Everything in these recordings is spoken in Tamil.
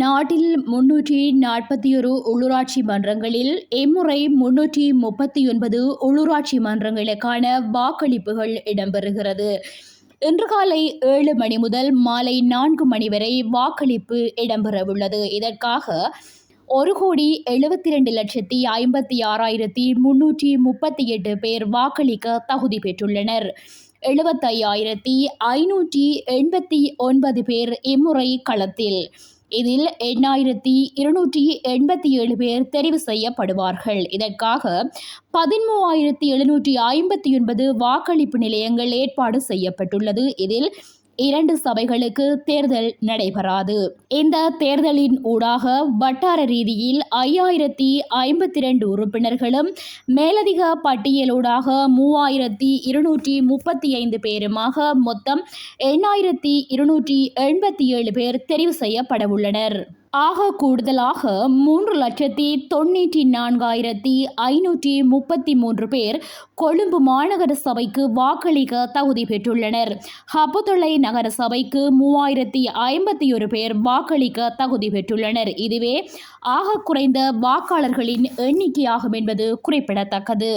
நாட்டில் முன்னூற்றி நாற்பத்தி ஒரு உள்ளூராட்சி மன்றங்களில் இம்முறை முன்னூற்றி முப்பத்தி ஒன்பது உள்ளூராட்சி மன்றங்களுக்கான வாக்களிப்புகள் இடம்பெறுகிறது. இன்று காலை ஏழு மணி முதல் மாலை நான்கு மணி வரை வாக்களிப்பு இடம்பெறவுள்ளது. இதற்காக ஒரு கோடி எழுபத்தி ரெண்டு லட்சத்தி ஐம்பத்தி ஆறாயிரத்தி முன்னூற்றி முப்பத்தி எட்டு பேர் வாக்களிக்க தகுதி பெற்றுள்ளனர். எழுபத்தையாயிரத்தி ஐநூற்றி எண்பத்தி ஒன்பது பேர் இம்முறை களத்தில் இதில் எண்ணாயிரத்தி இருநூற்றி எண்பத்தி ஏழு பேர் தெரிவு செய்யப்படுவார்கள். இதற்காக பதிமூவாயிரத்தி எழுநூற்றி ஐம்பத்தி ஒன்பது வாக்களிப்பு நிலையங்கள் ஏற்பாடு செய்யப்பட்டுள்ளது. இதில் இரண்டு சபைகளுக்கு தேர்தல் நடைபெறாது. இந்த தேர்தலின் ஊடாக வட்டார ரீதியில் ஐயாயிரத்தி ஐம்பத்தி ரெண்டு உறுப்பினர்களும் மேலதிக பட்டியலூடாக மூவாயிரத்தி இருநூற்றி முப்பத்தி ஐந்து பேருமாக மொத்தம் எண்ணாயிரத்தி இருநூற்றி எண்பத்தி ஏழு பேர் தெரிவு செய்யப்படவுள்ளனர் ஆக கூடுதலாக மூன்று லட்சத்தி தொண்ணூற்றி நான்காயிரத்தி ஐநூற்றி முப்பத்தி மூன்று பேர் கொழும்பு மாநகர சபைக்கு வாக்களிக்க தகுதி பெற்றுள்ளனர். ஹப்புத்தொலை நகர சபைக்கு மூவாயிரத்தி ஐம்பத்தி ஒரு பேர் வாக்களிக்க தகுதி பெற்றுள்ளனர். இதுவே ஆக குறைந்த வாக்காளர்களின் எண்ணிக்கையாகும் என்பது குறிப்பிடத்தக்கது.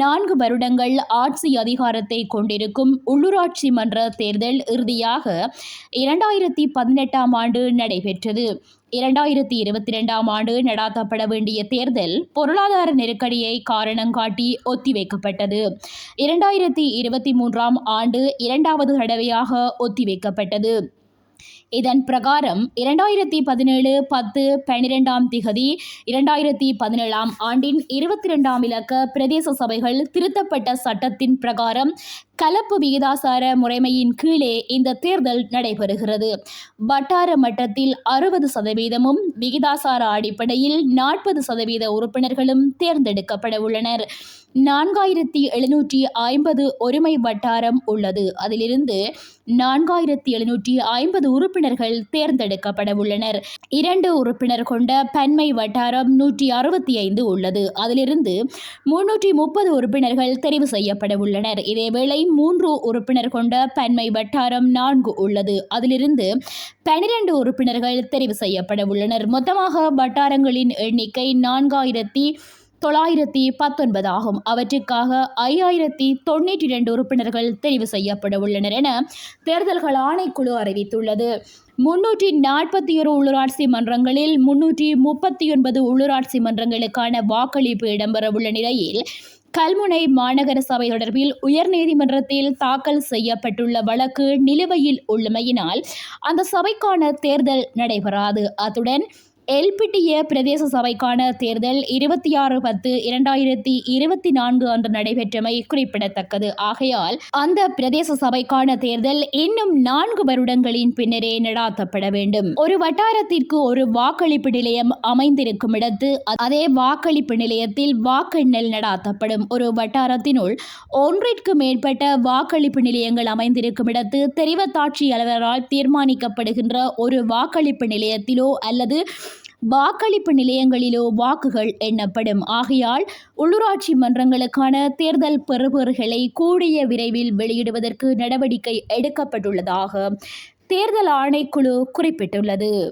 நான்கு வருடங்கள் ஆட்சி அதிகாரத்தை கொண்டிருக்கும் உள்ளூராட்சி மன்ற தேர்தல் இறுதியாக இரண்டாயிரத்தி பதினெட்டாம் ஆண்டு நடைபெற்றது. இரண்டாயிரத்தி இருபத்தி ரெண்டாம் ஆண்டு நடாத்தப்பட வேண்டிய தேர்தல் பொருளாதார நெருக்கடியை காரணம் காட்டி ஒத்திவைக்கப்பட்டது. இரண்டாயிரத்தி இருபத்தி மூன்றாம் ஆண்டு இரண்டாவது தடவையாக ஒத்திவைக்கப்பட்டது. இதன் பிரகாரம் இரண்டாயிரத்தி பதினேழு பத்து பனிரெண்டாம் திகதி இரண்டாயிரத்தி பதினேழாம் ஆண்டின் இருபத்தி ரெண்டாம் இலக்க பிரதேச சபைகள் திருத்தப்பட்ட சட்டத்தின் பிரகாரம் கலப்பு விகிதாசார முறைமையின் கீழே இந்த தேர்தல் நடைபெறுகிறது. வட்டார மட்டத்தில் அறுபது சதவீதமும் விகிதாசார அடிப்படையில் நாற்பது சதவீத உறுப்பினர்களும் தேர்ந்தெடுக்கப்பட உள்ளனர். நான்காயிரத்தி எழுநூற்றி ஐம்பது ஒருமை வட்டாரம் உள்ளது. அதிலிருந்து நான்காயிரத்தி எழுநூற்றி ஐம்பது உறுப்பினர்கள் தேர்ந்தெடுக்கப்பட உள்ளனர் இரண்டு உறுப்பினர் கொண்ட பன்மை வட்டாரம் நூற்றி அறுபத்தி ஐந்து உள்ளது. அதிலிருந்து முன்னூற்றி முப்பது உறுப்பினர்கள் தெரிவு செய்யப்பட உள்ளனர் இதேவேளை மூன்று உறுப்பினர் கொண்ட பன்மை வட்டாரம் நான்கு உள்ளது. அதிலிருந்து பனிரெண்டு உறுப்பினர்கள் தெரிவு செய்யப்பட உள்ளனர் மொத்தமாக வட்டாரங்களின் எண்ணிக்கை நான்காயிரத்தி தொள்ளாயிரத்தி பத்தொன்பது ஆகும். அவற்றுக்காக ஐயாயிரத்தி தொண்ணூற்றி ரெண்டு உறுப்பினர்கள் தெரிவு செய்யப்பட உள்ளனர் என தேர்தல்கள் ஆணைக்குழு அறிவித்துள்ளது. முன்னூற்றி நாற்பத்தி ஒரு உள்ளூராட்சி மன்றங்களில் முன்னூற்றி முப்பத்தி ஒன்பது உள்ளூராட்சி மன்றங்களுக்கான வாக்களிப்பு இடம்பெறவுள்ள நிலையில் கல்முனை மாநகர சபை தொடர்பில் உயர்நீதிமன்றத்தில் தாக்கல் செய்யப்பட்டுள்ள வழக்கு நிலுவையில் உள்ளமையினால் அந்த சபைக்கான தேர்தல் நடைபெறாது. அத்துடன் எல்பிட்டிய பிரதேச சபைக்கான தேர்தல் இருபத்தி ஆறு பத்து இரண்டாயிரத்தி இருபத்தி நான்கு அன்று நடைபெற்றமை குறிப்பிடத்தக்கது. ஆகையால் அந்த பிரதேச சபைக்கான தேர்தல் இன்னும் நான்கு வருடங்களின் பின்னரே நடாத்தப்பட வேண்டும். ஒரு வட்டாரத்திற்கு ஒரு வாக்களிப்பு நிலையம் அமைந்திருக்கும் இடத்து அதே வாக்களிப்பு நிலையத்தில் வாக்கெண்ணல் நடாத்தப்படும். ஒரு வட்டாரத்தினுள் ஒன்றிற்கு மேற்பட்ட வாக்களிப்பு நிலையங்கள் அமைந்திருக்கும் இடத்து தெரிவத்தாட்சி அலுவலரால் தீர்மானிக்கப்படுகின்ற ஒரு வாக்களிப்பு நிலையத்திலோ அல்லது வாக்களிப்பு நிலையங்களிலோ வாக்குகள் எண்ணப்படும். ஆகையால் உள்ளூராட்சி மன்றங்களுக்கான தேர்தல் பெறுபவர்களை கூடிய விரைவில் வெளியிடுவதற்கு நடவடிக்கை எடுக்கப்பட்டுள்ளதாக தேர்தல் ஆணைக்குழு குறிப்பிட்டுள்ளது.